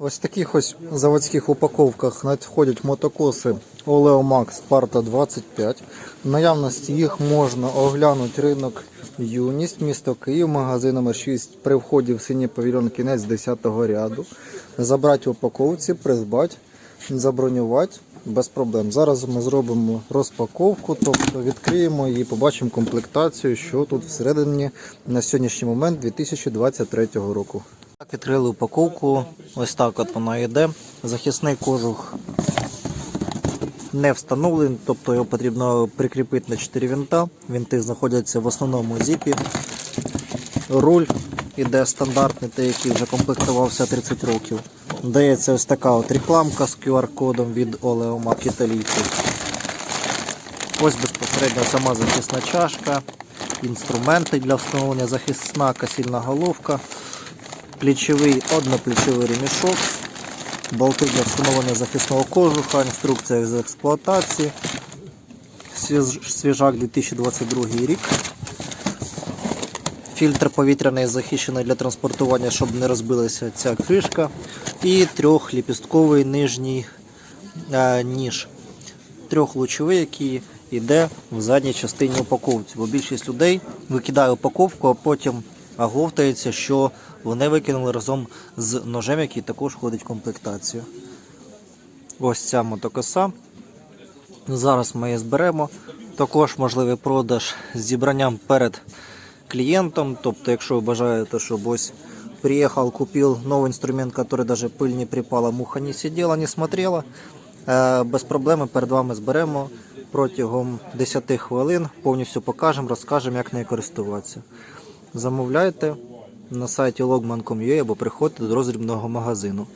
Ось в таких ось заводських упаковках надходять мотокоси Oleo Max Sparta 25. В наявності їх можна оглянути ринок Юність, місто Київ, магазин номер 6 при вході в синій павільйон кінець 10 ряду. Забрати упаковці, придбати, забронювати без проблем. Зараз ми зробимо розпаковку, тобто відкриємо і побачимо комплектацію, що тут всередині на сьогоднішній момент 2023 року. Так, відкрили упаковку. Ось так от вона йде. Захисний кожух не встановлений, тобто його потрібно прикріпити на 4 винта. Вінти знаходяться в основному зіпі. Руль іде стандартний, той, який вже комплектувався 30 років. Дається ось така от рекламка з QR-кодом від Oleomac італійців. Ось безпосередньо сама захисна чашка, інструменти для встановлення захисна касільна головка, плечовий одноплечовий ремішок, болти для встановлення захисного кожуха, інструкція з експлуатації, свіжак 2022 рік. Фільтр повітряний захищений для транспортування, щоб не розбилася ця кришка. І трьохліпістковий нижній е, ніж. Трьохлучовий, який йде в задній частині упаковці. Бо більшість людей викидає упаковку, а потім оговтається, що вони викинули разом з ножем, який також входить в комплектацію. Ось ця мотокоса. Зараз ми її зберемо. Також можливий продаж з зібранням перед клієнтом. Тобто, якщо ви бажаєте, щоб ось приїхав, купив новий інструмент, який даже пыль не припала, муха не сиділа, не смотрела. Е, Без проблеми перед вами зберемо протягом 10 хвилин. Повністю покажемо, розкажемо, як нею користуватися. Замовляйте на сайті logman.com.ua або приходьте до роздрібного магазину.